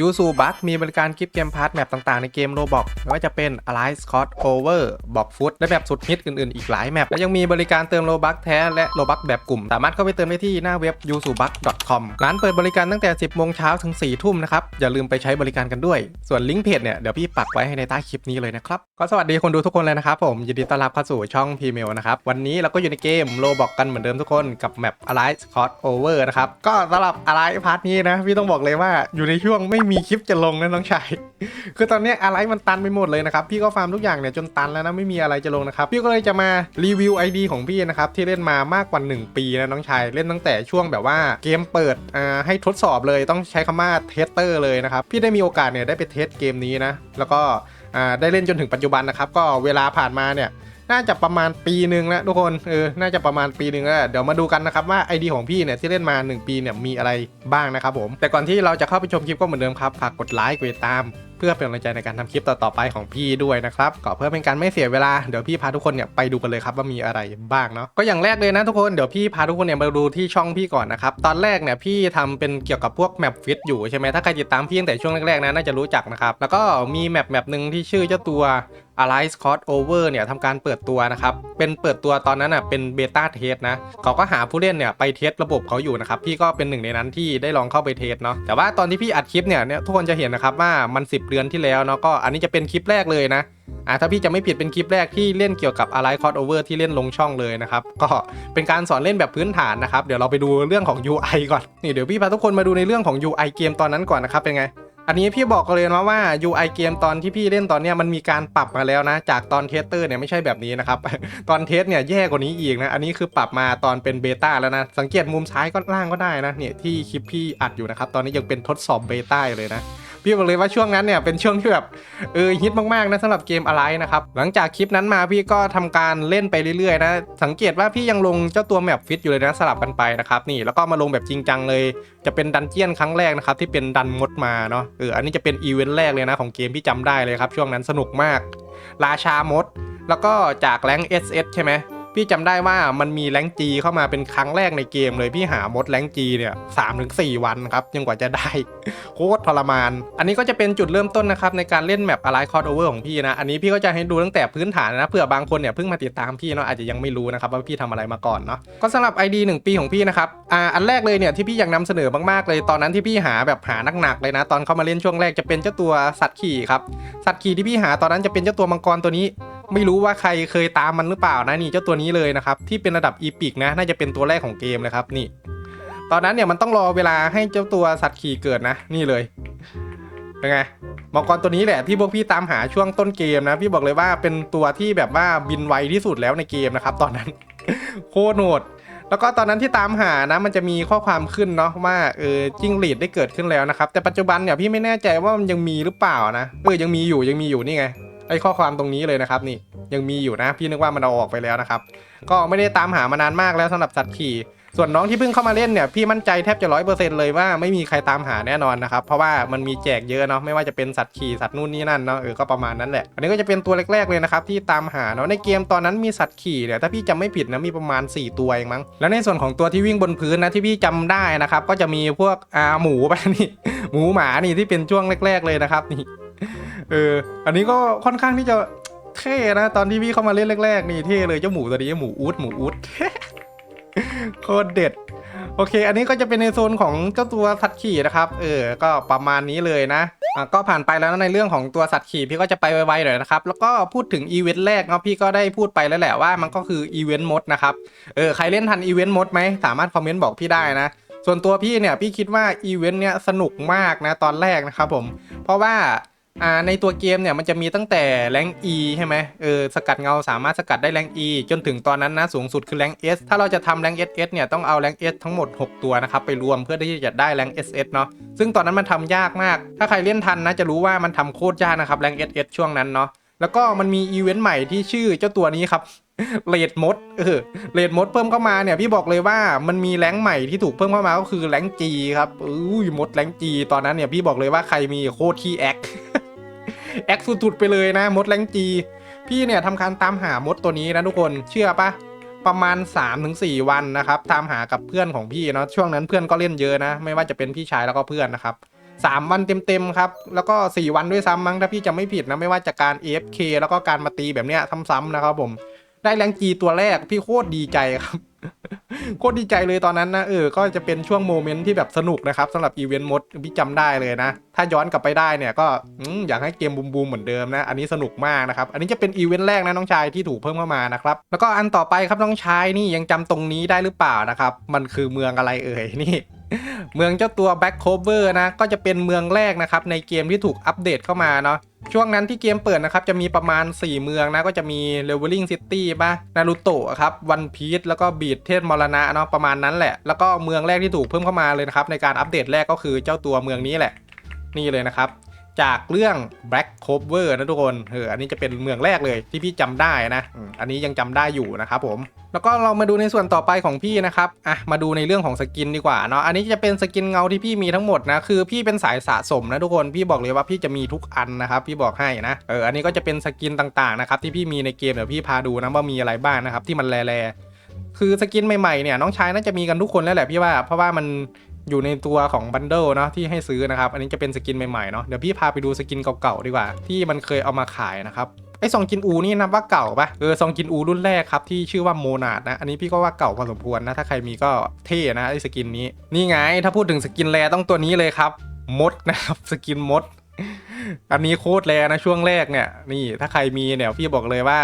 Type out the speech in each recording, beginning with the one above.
ยูซูบัคมีบริการกิฟต์เกมพาร์ทแมปต่างๆในเกมโรบอกไม่ว่าจะเป็น Alliance Scott Over บอกฟุตและแบบสุดฮิตอื่นๆ อีกหลายแมปและยังมีบริการเติมโลบัคแท้และโลบัคแบบกลุ่ม สามารถเข้าไปเติมได้ที่หน้าเว็บ y u s u b u c c o m ร้านเปิดบริการตั้งแต่ 10โมงเช้าถึง 4 ทุ่มนะครับ อย่าลืมไปใช้บริการกันด้วย ส่วนลิงก์เพจเนี่ย เดี๋ยวพี่ปักไว้ให้ในใต้คลิปนี้เลยนะครับ ก็สวัสดีคนดูทุกคนเลยนะครับผมยินดีต้อนรับเข้าสู่ช่องพีเมลนะครับวันนี้เราก็อยู่ในเกมโลบอกกันเหมือนเดิมทุกคนกับแมป Alliance Scott Over นะครับก็สำหรับ Alice พาร์ทนี้นะพี่ต้องบอกเลยว่าอยู่ในช่วงไม่มีคลิปจะลงนะน้องชาย คือตอนนี้อะไรมันตันไปหมดเลยนะครับพี่ก็ฟาร์มทุกอย่างเนี่ยจนตันแล้วนะไม่มีอะไรจะลงนะครับพี่ก็เลยจะมารีวิว ID ของพี่นะครับที่เล่นมามากกว่า 1 ปีนะน้องชายเล่นตั้งแต่ช่วงแบบว่าเกมเปิดอ่าให้ทดสอบเลยต้องใช้คำว่าเทสเตอร์เลยนะครับพี่ได้มีโอกาสเนี่ยได้ไปเทสเกมนี้นะแล้วก็อ่าได้เล่นจนถึงปัจจุบันนะครับก็เวลาผ่านมาเนี่ย น่าจะประมาณปีหนึ่งแล้วทุกคนเออน่าจะประมาณปีหนึ่งแล้วเดี๋ยวมาดูกันนะครับว่าไอดีของพี่เนี่ยที่เล่นมา 1 ปีเนี่ยมีอะไรบ้างนะครับผม แต่ก่อนที่เราจะเข้าไปชมคลิปก็เหมือนเดิมครับฝากกดไลค์กดติดตามเพื่อเป็นกำลังใจในการทำคลิปต่อๆไปของพี่ด้วยนะครับก็เพื่อเป็นการไม่เสียเวลาเดี๋ยวพี่พาทุกคนเนี่ยไปดูกันเลยครับว่ามีอะไรบ้างเนาะก็อย่างแรกเลยนะทุกคนเดี๋ยวพี่พาทุกคนเนี่ยมาดูที่ช่องพี่ก่อนนะครับตอนแรกเนี่ยพี่ทำเป็นเกี่ยวกับพวกแมปฟิตอยู่ใช่ไหมถ้าใครติดตามพี่ตั้งแต่ช่วงแรกๆนะน่าจะรู้จักนะครับแล้วก็มีแมปแมปหนึ่งที่ชื่อเจ้าตัว Alliance Cost Over เนี่ยทำการเปิดตัวนะครับ เป็นเปิดตัวตอนนั้นอะเป็นเบต้าเทสนะ เขาก็หาผู้เล่นเนี่ยไปเทสระบบเขาอยู่นะครับ พี่ก็เป็นหนึ่งในนั้นที่ได้ลองเข้าไปเทสเนาะ แต่ว่าตอนที่พี่อัดคลิปเนี่ยเนี่ยทุกคนจะเห็นนะครับว่ามัน 10เดือนที่แล้วเนาะก็อันนี้จะเป็นคลิปแรกเลยนะอ่าถ้าพี่จะไม่ผิดเป็นคลิปแรกที่เล่นเกี่ยวกับ Alliance Cost Over ที่เล่นลงช่องเลยนะครับ ก็เป็นการสอนเล่นแบบพื้นฐานนะครับ เดี๋ยวเราไปดูเรื่องของ UI ก่อนนี่เดี๋ยวพี่พาทุกคนมาดูในเรื่องของ UI เกมตอนนั้นก่อนนะครับเป็นไงอันนี้พี่บอกกันเลยนะว่า UI เกมตอนที่พี่เล่นตอนนี้มันมีการปรับมาแล้วนะ จากตอนเทสเตอร์เนี่ยไม่ใช่แบบนี้นะครับ ตอนเทสเนี่ยแย่กว่านี้อีกนะ อันนี้คือปรับมาตอนเป็นเบต้าแล้วนะ สังเกตมุมซ้ายก็ล่างก็ได้นะเนี่ยที่คลิปพี่อัดอยู่นะครับ ตอนนี้ยังเป็นทดสอบเบต้าเลยนะ พี่บอกเลยว่าช่วงนั้นเนี่ยเป็นช่วงที่แบบเออฮิตมากๆนะสำหรับเกมอะไรนะครับหลังจากคลิปนั้นมาพี่ก็ทำการเล่นไปเรื่อยๆนะสังเกตว่าพี่ยังลงเจ้าตัวแมปฟิตอยู่เลยนะสลับกันไปนะครับนี่แล้วก็มาลงแบบจริงจังเลย จะเป็นดันเจียนครั้งแรกนะครับที่เป็นดันมดมาเนาะเอออันนี้จะเป็นอีเวนต์แรกเลยนะของเกมพี่จำได้เลยครับช่วงนั้นสนุกมาก ราชามด แล้วก็จากแรง SS ใช่ไหม พี่จำได้ว่ามันมีแรงจีเข้ามาเป็นครั้งแรกในเกมเลยพี่หามดแรงจีเนี่ยสามถึงสี่วันครับยังกว่าจะได้โคตรทรมาน อันนี้ก็จะเป็นจุดเริ่มต้นนะครับในการเล่นแมปอะไรคอร์ดโอเวอร์ของพี่นะ อันนี้พี่ก็จะให้ดูตั้งแต่พื้นฐานนะเผื่อบางคนเนี่ยเพิ่งมาติดตามพี่เนาะอาจจะยังไม่รู้นะครับว่าพี่ทำอะไรมาก่อนเนาะก็สำหรับ ID 1 ปีของพี่นะครับอ่าอันแรกเลยเนี่ยที่พี่อยากนำเสนอมากๆเลยตอนนั้นที่พี่หาแบบหาหนักๆเลยนะ ตอนเข้ามาเล่นช่วงแรกจะเป็นเจ้าตัวสัตว์ขี่ครับสัตว์ขี่ที่พี่หาตอนนั้นจะเป็นเจ้าตัวมังกรตัวนี้ ไม่รู้ว่าใครเคยตามมันหรือเปล่านะนี่เจ้าตัวนี้เลยนะครับ ที่เป็นระดับอีพิกนะ น่าจะเป็นตัวแรกของเกมเลยครับนี่ ตอนนั้นเนี่ยมันต้องรอเวลาให้เจ้าตัวสัตว์ขี่เกิดนะ นี่เลยเป็นไงมังกรตัวนี้แหละที่พวกพี่ตามหาช่วงต้นเกมนะ พี่บอกเลยว่าเป็นตัวที่แบบว่าบินไวที่สุดแล้วในเกมนะครับ ตอนนั้นโคตรโหดแล้วก็ตอนนั้นที่ตามหานะ มันจะมีข้อความขึ้นเนาะว่าเออจิ้งหรีดได้เกิดขึ้นแล้วนะครับ แต่ปัจจุบันเนี่ยพี่ไม่แน่ใจว่ามันยังมีหรือเปล่านะเออยังมีอยู่ยังมีอยู่นี่ไง ไอ้ข้อความตรงนี้เลยนะครับนี่ยังมีอยู่นะพี่นึกว่ามันเอาออกไปแล้วนะครับ ก็ไม่ได้ตามหามานานมากแล้วสำหรับสัตว์ขี่ ส่วนน้องที่เพิ่งเข้ามาเล่นเนี่ยพี่มั่นใจแทบจะร้อยเปอร์เซ็นต์เลยว่าไม่มีใครตามหาแน่นอนนะครับ เพราะว่ามันมีแจกเยอะเนาะไม่ว่าจะเป็นสัตว์ขี่สัตว์นู่นนี่นั่นเนาะเออก็ประมาณนั้นแหละอันนี้ก็จะเป็นตัวแรกๆเลยนะครับที่ตามหาเนาะในเกมตอนนั้นมีสัตว์ขี่เนี่ยถ้าพี่จำไม่ผิดนะมีประมาณ 4 ตัวเองมั้งแล้วในส่วนของตัวที่วิ่งบนพื้นนะที่พี่จำได้นะครับก็จะมีพวกอาหมูไปนี่หมูหมานี่ที่เป็นช่วงแรก ๆเลยนะครับนี่ เออ อันนี้ก็ค่อนข้างที่จะเท่นะ ตอนที่พี่เข้ามาเล่นแรกๆนี่เท่เลยเจ้าหมูตัวนี้หมูอูดหมูอูดโคตรเด็ด โอเค อันนี้ก็จะเป็นในโซนของเจ้าตัวสัตว์ขี่นะครับ เออ ก็ประมาณนี้เลยนะอะก็ผ่านไปแล้วนะในเรื่องของตัวสัตว์ขี่พี่ก็จะไปไวๆหน่อยนะครับ แล้วก็พูดถึงอีเวนต์แรกเนาะพี่ก็ได้พูดไปแล้วแหละว่ามันก็คืออีเวนต์มดนะครับ เออ ใครเล่นทันอีเวนต์มดไหม สามารถคอมเมนต์บอกพี่ได้นะส่วนตัวพี่เนี่ยพี่คิดว่าอีเวนต์เนี้ยสนุกมากนะตอนแรกนะครับผม เพราะว่า อ่าในตัวเกมเนี่ยมันจะมีตั้งแต่แรง E ใช่ไหมเออสกัดเงาสามารถสกัดได้แรง E จนถึงตอนนั้นนะสูงสุดคือแรง S ถ้าเราจะทำแรง SS เนี่ยต้องเอาแรง S ทั้งหมด 6 ตัวนะครับไปรวมเพื่อที่จะได้แรง SS เนาะซึ่งตอนนั้นมันทำยากมาก ถ้าใครเล่นทันนะจะรู้ว่ามันทำโคตรยากนะครับแรง SS ช่วงนั้นเนาะแล้วก็มันมีอีเวนต์ใหม่ที่ชื่อเจ้าตัวนี้ครับเลดมดเออเลดมดเพิ่มเข้ามาเนี่ยพี่บอกเลยว่ามันมีแรงใหม่ที่ถูกเพิ่มเข้ามาก็คือแรงจีครับอุ้ยมดแรงจีตอนนั้นเนี่ยพี่บอกเลยว่าใครมีโคตรที่แอค แอคสุดๆไปเลยนะมดแรงจี พี่เนี่ยทำการตามหามดตัวนี้นะทุกคนเชื่อปะประมาณ 3-4 วันนะครับตามหากับเพื่อนของพี่เนาะช่วงนั้นเพื่อนก็เล่นเยอะนะ ไม่ว่าจะเป็นพี่ชายแล้วก็เพื่อนนะครับ3 วันเต็มๆครับ แล้วก็ 4 วันด้วยซ้ำมั้งถ้าพี่จำไม่ผิดนะ ไม่ว่าจากการ AFK แล้วก็การมาตีแบบเนี้ยซ้ำๆนะครับผม ได้แรงจีตัวแรกพี่โคตรดีใจครับ โคตรดีใจเลยตอนนั้นนะเออ ก็จะเป็นช่วงโมเมนต์ที่แบบสนุกนะครับสำหรับอีเวนต์มดพี่จำได้เลยนะ ถ้าย้อนกลับไปได้เนี่ยก็อยากให้เกมบูมบูมเหมือนเดิมนะ อันนี้สนุกมากนะครับ อันนี้จะเป็นอีเวนต์แรกนะน้องชายที่ถูกเพิ่มเข้ามานะครับ แล้วก็อันต่อไปครับน้องชายนี่ยังจำตรงนี้ได้หรือเปล่านะครับ มันคือเมืองอะไรเอ่ยนี่เมืองเจ้าตัว Back Cover นะ ก็จะเป็นเมืองแรกนะครับในเกมที่ถูกอัปเดตเข้ามาเนาะ ช่วงนั้นที่เกมเปิดนะครับ จะมีประมาณ 4 เมืองนะ ก็จะมี Leveling City ป่ะนารูโตะครับวันพีชแล้วก็บีดเทศมรณะเนาะประมาณนั้นแหละ แล้วก็เมืองแรกที่ถูกเพิ่มเข้ามาเลยนะครับ ในการอัปเดตแรกก็คือเจ้าตัวเมืองนี้แหละ นี่เลยนะครับ จากเรื่อง Black Cover นะทุกคนเอออันนี้จะเป็นเมืองแรกเลยที่พี่จำได้นะ อันนี้ยังจำได้อยู่นะครับผม แล้วก็เรามาดูในส่วนต่อไปของพี่นะครับ อะ มาดูในเรื่องของสกินดีกว่าเนาะ อันนี้จะเป็นสกินเงาที่พี่มีทั้งหมดนะ คือพี่เป็นสายสะสมนะทุกคน พี่บอกเลยว่าพี่จะมีทุกอันนะครับ พี่บอกให้นะ เออ อันนี้ก็จะเป็นสกินต่างๆนะครับที่พี่มีในเกมเดี๋ยวพี่พาดูนะว่ามีอะไรบ้างนะครับที่มันแร่ๆคือสกินใหม่ๆเนี่ยน้องชายน่าจะมีกันทุกคนแล้วแหละพี่ว่าเพราะว่ามัน อยู่ในตัวของบันเดิลเนะที่ให้ซื้อนะครับ อันนี้จะเป็นสกินใหม่ๆเนาะเดี๋ยวพี่พาไปดูสกินเก่าๆดีกว่า ที่มันเคยเอามาขายนะครับไอ้ซองกินอูนี่นับว่าเก่าปะเออซองกินอูรุ่นแรกครับที่ชื่อว่าโมนาดนะ อันนี้พี่ก็ว่าเก่าพอสมควรนะ ถ้าใครมีก็เท่นะไอ้สกินนี้ นี่ไง ถ้าพูดถึงสกินแรต้องตัวนี้เลยครับ มดนะครับสกินมด อันนี้โคตรแรนะช่วงแรกเนี่ย นี่ถ้าใครมีเนี่ยพี่บอกเลยว่า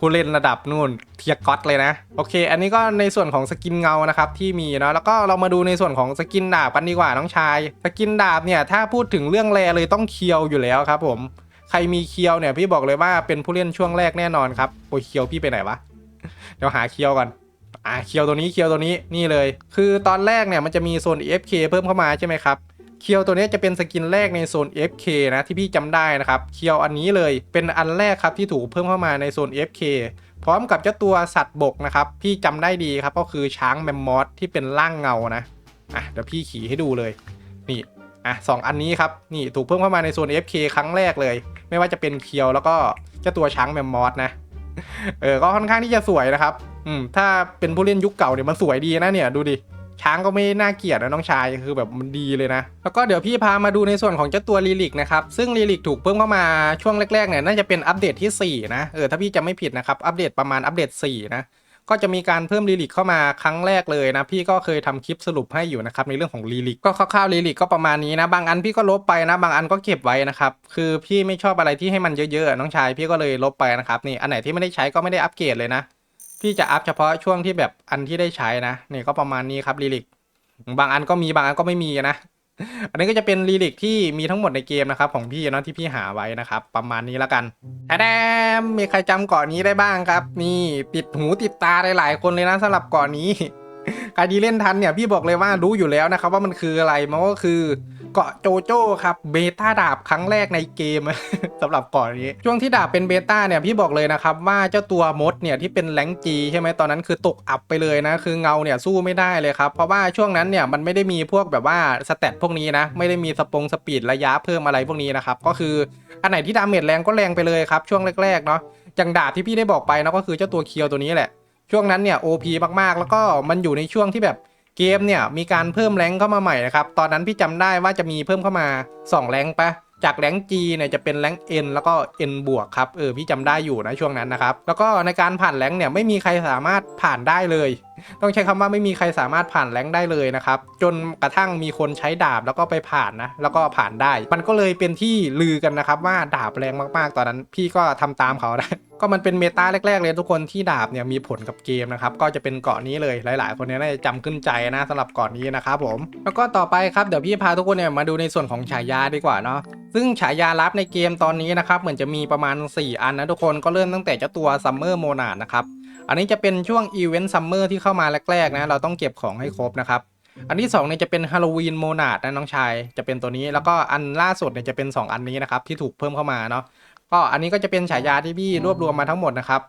ผู้เล่นระดับนู่นเทียก๊อตเลยนะโอเค อันนี้ก็ในส่วนของสกินเงานะครับที่มีเนาะแล้วก็เรามาดูในส่วนของสกินดาบกันดีกว่าน้องชาย สกินดาบเนี่ยถ้าพูดถึงเรื่องแรเลยต้องเคียวอยู่แล้วครับผมใครมีเคียวเนี่ยพี่บอกเลยว่าเป็นผู้เล่นช่วงแรกแน่นอนครับโอ้ยเคียวพี่ไปไหนวะเดี๋ยวหาเคียวก่อนอ่าเคียวตัวนี้เคียวตัวนี้นี่เลย คือตอนแรกเนี่ยมันจะมีโซน FK เพิ่มเข้ามาใช่ไหมครับ เคียวตัวนี้จะเป็นสกินแรกในโซน FK นะที่พี่จำได้นะครับเคียวอันนี้เลยเป็นอันแรกครับที่ถูกเพิ่มเข้ามาในโซน FK พร้อมกับเจ้าตัวสัตว์บกนะครับพี่จำได้ดีครับก็คือช้างแมมมอสที่เป็นร่างเงานะอะเดี๋ยวพี่ขี่ให้ดูเลยนี่อะสองอันนี้ครับนี่ถูกเพิ่มเข้ามาในโซน FK ครั้งแรกเลย ไม่ว่าจะเป็นเคียวแล้วก็เจ้าตัวช้างแมมมอสนะเออก็ค่อนข้างที่จะสวยนะครับอืมถ้าเป็นผู้เล่นยุคเก่าเนี่ยมันสวยดีนะเนี่ยดูดิ ช้างก็ไม่น่าเกลียดนะน้องชายคือแบบมันดีเลยนะ แล้วก็เดี๋ยวพี่พามาดูในส่วนของเจ้าตัวลีลิกนะครับซึ่งลีลิกถูกเพิ่มเข้ามาช่วงแรกๆเนี่ยน่าจะเป็นอัปเดตที่ 4 นะเออถ้าพี่จะไม่ผิดนะครับอัปเดตประมาณอัปเดต 4 นะก็จะมีการเพิ่มลีลิกเข้ามาครั้งแรกเลยนะ พี่ก็เคยทำคลิปสรุปให้อยู่นะครับในเรื่องของลีลิกก็คร่าวๆลีลิกก็ประมาณนี้นะ บางอันพี่ก็ลบไปนะ บางอันก็เก็บไว้นะครับคือพี่ไม่ชอบอะไรที่ให้มันเยอะๆน้องชายพี่ก็เลยลบไปนะครับนี่อันไหนที่ไม่ได้ใช้ก็ไม่ได้อัปเกรดเลยนะ พี่จะอัพเฉพาะช่วงที่แบบอันที่ได้ใช้นะนี่ก็ประมาณนี้ครับลีลิกบางอันก็มีบางอันก็ไม่มีนะ อันนี้ก็จะเป็นรีลิกที่มีทั้งหมดในเกมนะครับของพี่เนาะที่พี่หาไว้นะครับ ประมาณนี้แล้วกันแอดมมีใครจำเกาะนี้ได้บ้างครับ นี่ติดหูติดตาหลายๆคนเลยนะสำหรับเกาะนี้ใครที่เล่นทันเนี่ยพี่บอกเลยว่ารู้อยู่แล้วนะครับว่ามันคืออะไรมันก็คือ เกาะโจโจ้ครับเบต้าดาบครั้งแรกในเกมสำหรับเกาะนี้ ช่วงที่ดาบเป็นเบต้าเนี่ยพี่บอกเลยนะครับว่าเจ้าตัวมดเนี่ยที่เป็นแรงจีใช่ไหมตอนนั้นคือตกอับไปเลยนะ คือเงาเนี่ยสู้ไม่ได้เลยครับ เพราะว่าช่วงนั้นเนี่ยมันไม่ได้มีพวกแบบว่าสเตตพวกนี้นะ ไม่ได้มีสปงสปีดระยะเพิ่มอะไรพวกนี้นะครับก็คืออันไหนที่ดาเมจแรงก็แรงไปเลยครับช่วงแรกๆเนาะอย่างดาบที่พี่ได้บอกไปเนาะก็คือเจ้าตัวเคียวตัวนี้แหละช่วงนั้นเนี่ย OP มากๆ แล้วก็มันอยู่ในช่วงที่แบบ เกมเนี่ยมีการเพิ่มแรงเข้ามาใหม่นะครับ ตอนนั้นพี่จำได้ว่าจะมีเพิ่มเข้ามา 2 แรงปะจากแรง G เนี่ยจะเป็นแรง N แล้วก็ N บวกครับเออพี่จำได้อยู่นะช่วงนั้นนะครับแล้วก็ในการผ่านแรงเนี่ยไม่มีใครสามารถผ่านได้เลย ต้องใช้คำว่าไม่มีใครสามารถผ่านแรงได้เลยนะครับ จนกระทั่งมีคนใช้ดาบแล้วก็ไปผ่านนะ แล้วก็ผ่านได้ มันก็เลยเป็นที่ลือกันนะครับว่าดาบแรงมากๆ ตอนนั้นพี่ก็ทำตามเขาได้ก็มันเป็นเมตาแรกๆเลยทุกคนที่ดาบเนี่ยมีผลกับเกมนะครับ ก็จะเป็นเกาะนี้เลยหลาย ๆ คนเนี่ยน่าจะจำขึ้นใจนะสำหรับเกาะนี้นะครับผม แล้วก็ต่อไปครับเดี๋ยวพี่พาทุกคนเนี่ยมาดูในส่วนของฉายาดีกว่าเนาะซึ่งฉายาลับในเกมตอนนี้นะครับเหมือนจะมีประมาณ 4 อันนะทุกคนก็เริ่มตั้งแต่เจ้าตัวซัมเมอร์โมนาดนะครับ อันนี้จะเป็นช่วงอีเวนต์ซัมเมอร์ที่เข้ามาแรกๆนะ เราต้องเก็บของให้ครบนะครับอันที่2เนี่ยจะเป็นฮาโลวีนโมนาดนะน้องชายจะเป็นตัวนี้แล้วก็อันล่าสุดเนี่ยจะเป็น 2 อันนี้นะครับที่ถูกเพิ่มเข้ามาเนาะก็อันนี้ก็จะเป็นฉายาที่พี่รวบรวมมาทั้งหมดนะครับ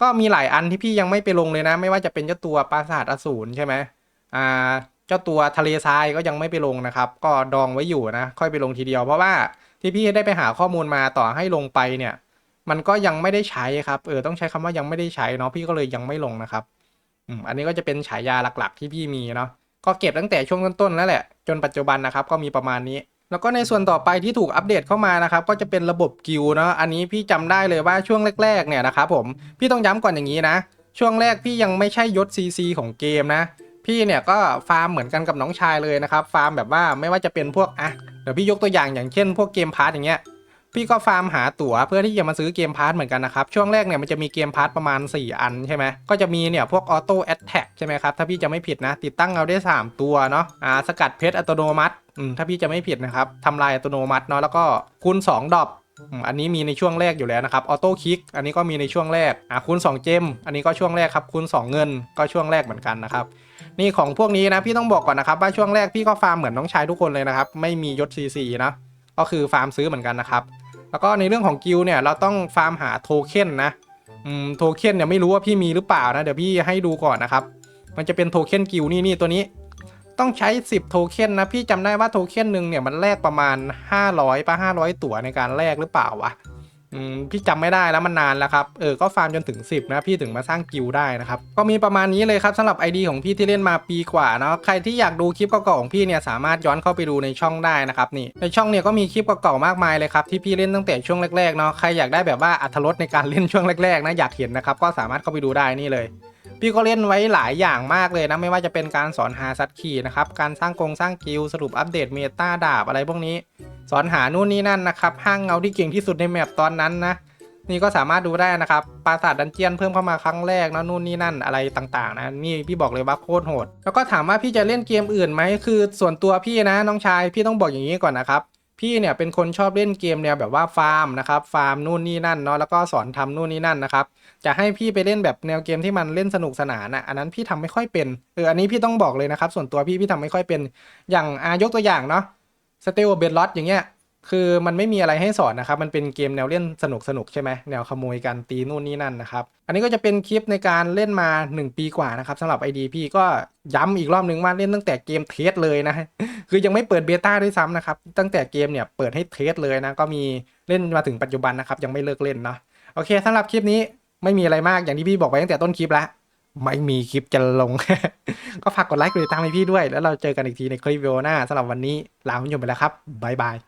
ก็มีหลายอันที่พี่ยังไม่ไปลงเลยนะ ไม่ว่าจะเป็นเจ้าตัวปราสาทอสูรใช่ไหมอ่าเจ้าตัวทะเลทรายก็ยังไม่ไปลงนะครับ ก็ดองไว้อยู่นะ ค่อยไปลงทีเดียวเพราะว่าที่พี่ได้ไปหาข้อมูลมาต่อให้ลงไปเนี่ย มันก็ยังไม่ได้ใช้ครับเออต้องใช้คำว่ายังไม่ได้ใช้เนาะพี่ก็เลยยังไม่ลงนะครับอืมอันนี้ก็จะเป็นฉายาหลักๆ ที่พี่มีเนาะก็เก็บตั้งแต่ช่วงต้นๆแล้วแหละ จนปัจจุบันนะครับก็มีประมาณนี้ แล้วก็ในส่วนต่อไปที่ถูกอัปเดตเข้ามานะครับ ก็จะเป็นระบบกิลเนาะอันนี้พี่จำได้เลยว่าช่วงแรกๆเนี่ยนะครับผมพี่ต้องย้ำก่อนอย่างนี้นะ ช่วงแรกพี่ยังไม่ใช่ยศ CC ของเกมนะพี่เนี่ยก็ฟาร์มเหมือนกันกับน้องชายเลยนะครับ ฟาร์มแบบว่าไม่ว่าจะเป็นพวกอะเดี๋ยวพี่ยกตัวอย่างอย่างเช่น พวกเกมพาร์ทอย่างเงี้ย พี่ก็ฟาร์มหาตั๋วเพื่อที่จะมาซื้อเกมพาร์ทเหมือนกันนะครับ ช่วงแรกเนี่ยมันจะมีเกมพาร์ทประมาณ 4 อันใช่ไหมก็จะมีเนี่ยพวกออโต้แอตแทกใช่ไหมครับ ถ้าพี่จะไม่ผิดนะ ติดตั้งเอาได้ 3 ตัวเนาะอ่าสกัดเพชรอัตโนมัติอืมถ้าพี่จะไม่ผิดนะครับทำลายอัตโนมัติเนาะแล้วก็คูณ2ดอปอืมอันนี้มีในช่วงแรกอยู่แล้วนะครับ ออโต้คิก อันนี้ก็มีในช่วงแรก อ่าคูณ2เจม อันนี้ก็ช่วงแรกครับ คูณ2เงิน ก็ช่วงแรกเหมือนกันนะครับ นี่ของพวกนี้นะพี่ต้องบอกก่อนนะครับว่าช่วงแรกพี่ก็ฟาร์มเหมือนน้องชายทุกคนเลยนะครับ ไม่มียศ CC นะ ก็คือฟาร์มซื้อเหมือนกันนะครับ แล้วก็ในเรื่องของกิลเนี่ยเราต้องฟาร์มหาโทเค็นนะโทเค็นเนี่ยไม่รู้ว่าพี่มีหรือเปล่านะ เดี๋ยวพี่ให้ดูก่อนนะครับ มันจะเป็นโทเค็นกิลนี่นี่ตัวนี้ ต้องใช้ 10 โทเค็นนะ พี่จำได้ว่าโทเค็นหนึ่งเนี่ยมันแลกประมาณ 500ป่ะ500 ตั๋วในการแลกหรือเปล่าวะ อืมพี่จำไม่ได้แล้วมันนานแล้วครับ เออ ก็ฟาร์มจนถึง 10 นะพี่ถึงมาสร้างกิลได้นะครับ ก็มีประมาณนี้เลยครับสำหรับ ID ของพี่ที่เล่นมาปีกว่าเนาะ ใครที่อยากดูคลิปเก่าๆของพี่เนี่ยสามารถย้อนเข้าไปดูในช่องได้นะครับนี่ ในช่องเนี่ยก็มีคลิปเก่าๆมากมายเลยครับที่พี่เล่นตั้งแต่ช่วงแรกๆเนาะ ใครอยากได้แบบว่าอัธรสในการเล่นช่วงแรกๆนะอยากเห็นนะครับก็สามารถเข้าไปดูได้นี่เลยพี่ก็เล่นไว้หลายอย่างมากเลยนะ ไม่ว่าจะเป็นการสอนหาสัตว์ขี่นะครับ การสร้างกรงสร้างกิลสรุปอัปเดตเมตาดาบอะไรพวกนี้ สอนหานู่นนี่นั่นนะครับ ห้างเงาที่เก่งที่สุดในแมปตอนนั้นนะ นี่ก็สามารถดูได้นะครับ ปราสาทดันเจียนเพิ่มเข้ามาครั้งแรกนะนู่นนี่นั่นอะไรต่างๆ นะ นี่พี่บอกเลยว่าโคตรโหด แล้วก็ถามว่าพี่จะเล่นเกมอื่นไหมคือส่วนตัวพี่นะน้องชายพี่ต้องบอกอย่างนี้ก่อนนะครับพี่เนี่ยเป็นคนชอบเล่นเกมแนวแบบว่าฟาร์มนะครับฟาร์มนู่นนี่นั่นเนาะแล้วก็สอนทำนู่นนี่นั่นนะครับจะให้พี่ไปเล่นแบบแนวเกมที่มันเล่นสนุกสนานอะอันนั้นพี่ทำไม่ค่อยเป็นเอออันนี้พี่ต้องบอกเลยนะครับส่วนตัวพี่พี่ทำไม่ค่อยเป็น อย่างอายกตัวอย่างเนาะ สเตลเบดลอตอย่างเงี้ยคือมันไม่มีอะไรให้สอนนะครับ มันเป็นเกมแนวเล่นสนุกสนุกใช่ไหมแนวขโมยกันตีนู่นนี่นั่นนะครับ อันนี้ก็จะเป็นคลิปในการเล่นมา 1 ปีกว่านะครับสำหรับ ID พี่ก็ย้ำอีกรอบนึงว่าเล่นตั้งแต่เกมเทสเลยนะ คือยังไม่เปิดเบต้าด้วยซ้ำนะครับ ตั้งแต่เกมเนี่ยเปิดให้เทสเลยนะ ก็มีเล่นมาถึงปัจจุบันนะครับ ยังไม่เลิกเล่นเนาะ โอเคสำหรับคลิปนี้ไม่มีอะไรมาก อย่างที่พี่บอกไปตั้งแต่ต้นคลิปแล้ว ไม่มีคลิปจะลง ก็ฝากกดไลค์กดติดตามให้พี่ด้วย แล้วเราเจอกันอีกทีในคลิปวิดีโอหน้าสำหรับวันนี้ลาคุณผู้ชมไปแล้วครับบ๊ายบาย